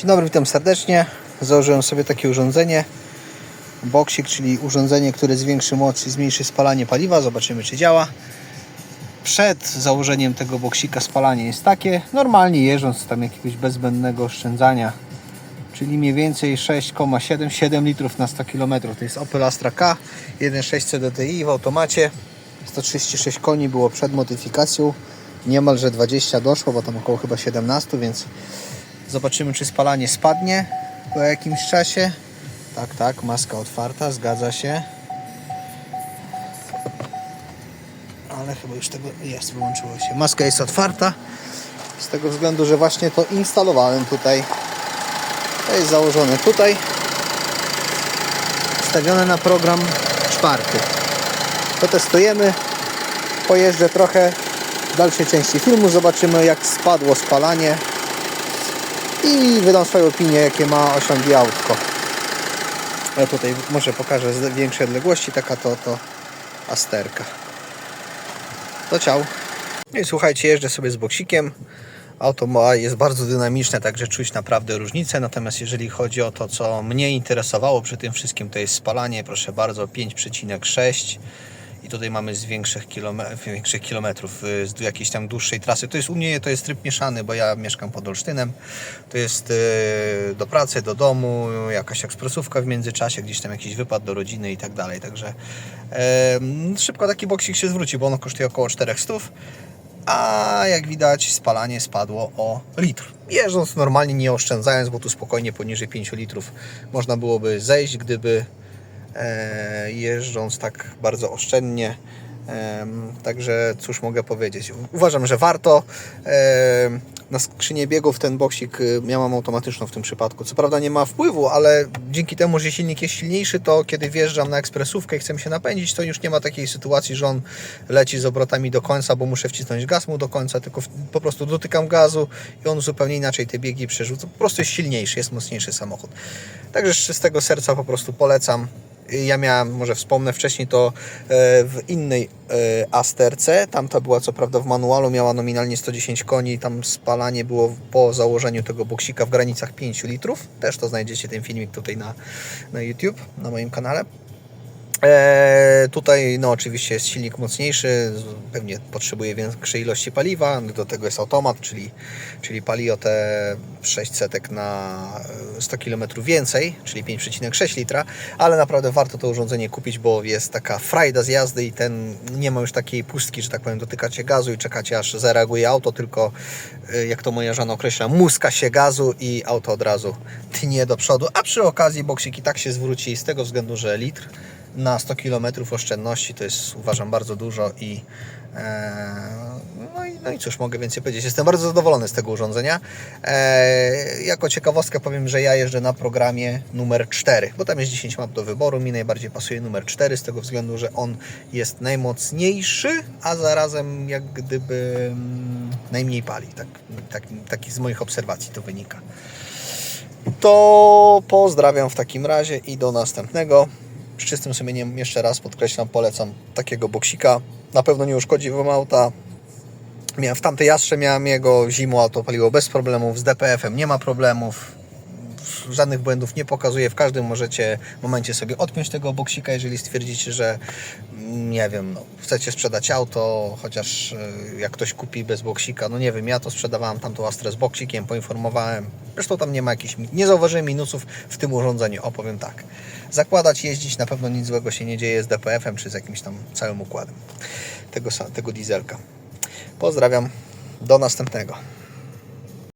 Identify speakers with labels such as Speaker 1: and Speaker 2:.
Speaker 1: Dzień dobry, witam serdecznie. Założyłem sobie takie urządzenie. Boksik, czyli urządzenie, które zwiększy moc i zmniejszy spalanie paliwa. Zobaczymy, czy działa. Przed założeniem tego boksika spalanie jest takie. Normalnie jeżdżąc tam jakiegoś bezbędnego oszczędzania, czyli mniej więcej 6,7 7 litrów na 100 km. To jest Opel Astra K 1.6 CDTI w automacie. 136 koni było przed modyfikacją. Niemalże 20 doszło, bo tam około chyba 17, więc Zobaczymy, czy spalanie spadnie po jakimś czasie. Tak, tak, maska otwarta, zgadza się. Ale chyba już tego jest, wyłączyło się. Maska jest otwarta. Z tego względu, że właśnie to instalowałem tutaj. To jest założone tutaj. Stawione na program czwarty. To testujemy. Pojeżdżę trochę w dalszej części filmu. Zobaczymy, jak spadło spalanie i wydam swoją opinię, jakie ma osiągi autko. Ja tutaj może pokażę z większej odległości, taka to, to asterka. To ciao. No i słuchajcie, jeżdżę sobie z boksikiem. Auto ma- jest bardzo dynamiczne, także czuć naprawdę różnicę. Natomiast jeżeli chodzi o to, co mnie interesowało przy tym wszystkim, to jest spalanie, proszę bardzo, 5,6 i tutaj mamy z większych, kilome- większych kilometrów, y, z jakiejś tam dłuższej trasy. To jest u mnie to jest tryb mieszany, bo ja mieszkam pod Olsztynem. To jest y, do pracy, do domu, jakaś ekspresówka w międzyczasie, gdzieś tam jakiś wypad do rodziny i tak dalej. Także em, szybko taki boksik się zwróci, bo ono kosztuje około 400 a jak widać spalanie spadło o litr. Jeżdżąc normalnie, nie oszczędzając, bo tu spokojnie poniżej 5 litrów można byłoby zejść, gdyby e, jeżdżąc tak bardzo oszczędnie. Także cóż mogę powiedzieć. Uważam, że warto. Na skrzynię biegów ten boksik y, miałam automatyczną w tym przypadku. Co prawda nie ma wpływu, ale dzięki temu, że silnik jest silniejszy, to kiedy wjeżdżam na ekspresówkę i chcę się napędzić, to już nie ma takiej sytuacji, że on leci z obrotami do końca, bo muszę wcisnąć gaz mu do końca, tylko po prostu dotykam gazu i on zupełnie inaczej te biegi przerzuca. Po prostu jest silniejszy, jest mocniejszy samochód. Także z czystego serca po prostu polecam. Ja miałem, może wspomnę wcześniej to e, w innej e, Asterce. Tamta była co prawda w manualu, miała nominalnie 110 koni. Tam spalanie było po założeniu tego boksika w granicach 5 litrów. Też to znajdziecie ten filmik tutaj na, na YouTube, na moim kanale. E, tutaj no oczywiście jest silnik mocniejszy, pewnie potrzebuje większej ilości paliwa, do tego jest automat, czyli, czyli pali o te 600 na e, 100 km więcej, czyli 5,6 litra, ale naprawdę warto to urządzenie kupić, bo jest taka frajda z jazdy i ten nie ma już takiej pustki, że tak powiem, dotykacie gazu i czekacie aż zareaguje auto, tylko e, jak to moja żona określa, muska się gazu i auto od razu tnie do przodu, a przy okazji boksik i tak się zwróci z tego względu, że litr na 100 km oszczędności to jest uważam bardzo dużo i e, no, i no i cóż mogę więcej powiedzieć. Jestem bardzo zadowolony z tego urządzenia. E, jako ciekawostkę powiem, że ja jeżdżę na programie numer 4, bo tam jest 10 map do wyboru. Mi najbardziej pasuje numer 4 z tego względu, że on jest najmocniejszy, a zarazem jak gdyby mm, najmniej pali. Tak, tak, taki z moich obserwacji to wynika. To pozdrawiam w takim razie i do następnego. Z czystym sumieniem jeszcze raz podkreślam, polecam takiego boksika. Na pewno nie uszkodzi Wam auta. Miałem w tamtej jastrze miałem jego zimą, auto paliło bez problemów, z DPF-em nie ma problemów. Żadnych błędów nie pokazuje. W każdym możecie momencie sobie odpiąć tego boksika, jeżeli stwierdzicie, że mm, nie wiem, no, chcecie sprzedać auto, chociaż y, jak ktoś kupi bez boksika, no nie wiem, ja to sprzedawałem tamtą Astrę z boksikiem, poinformowałem. Zresztą tam nie ma jakichś, nie zauważyłem minusów w tym urządzeniu, opowiem tak. Zakładać, jeździć, na pewno nic złego się nie dzieje z DPF-em czy z jakimś tam całym układem tego, tego dieselka. Pozdrawiam, do następnego.